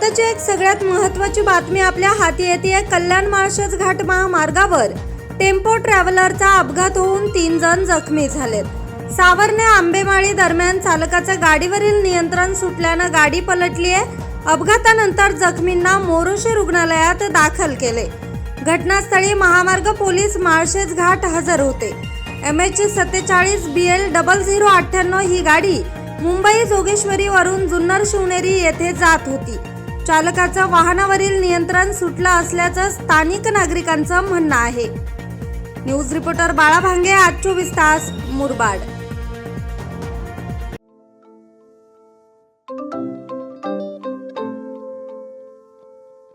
आत्ताची एक सगळ्यात महत्त्वाची बातमी आपल्या हाती येते कल्याण माळशेज घाट महामार्गावर. टेम्पो ट्रॅव्हलरचा अपघात होऊन तीन जण जखमी झालेत. सावरने आंबेमाळी दरम्यान चालकाचं गाडीवरील नियंत्रण सुटल्यानं गाडी पलटली आहे अपघातानंतर जखमींना मोरोशी रुग्णालयात दाखल केले. घटनास्थळी महामार्ग पोलीस माळशेज घाट हजर होते. एम एच सत्तेचाळीस बी एल डबल झिरो अठ्ठ्याण्णव ही गाडी मुंबई जोगेश्वरीवरून जुन्नर शिवनेरी येथे जात होती. चालकाचं वाहनावरील नियंत्रण सुटलं असल्याचं स्थानिक नागरिकांचं म्हणणं आहे. न्यूज रिपोर्टर बाळा भांगे आज चोवीस तास मुरबाड.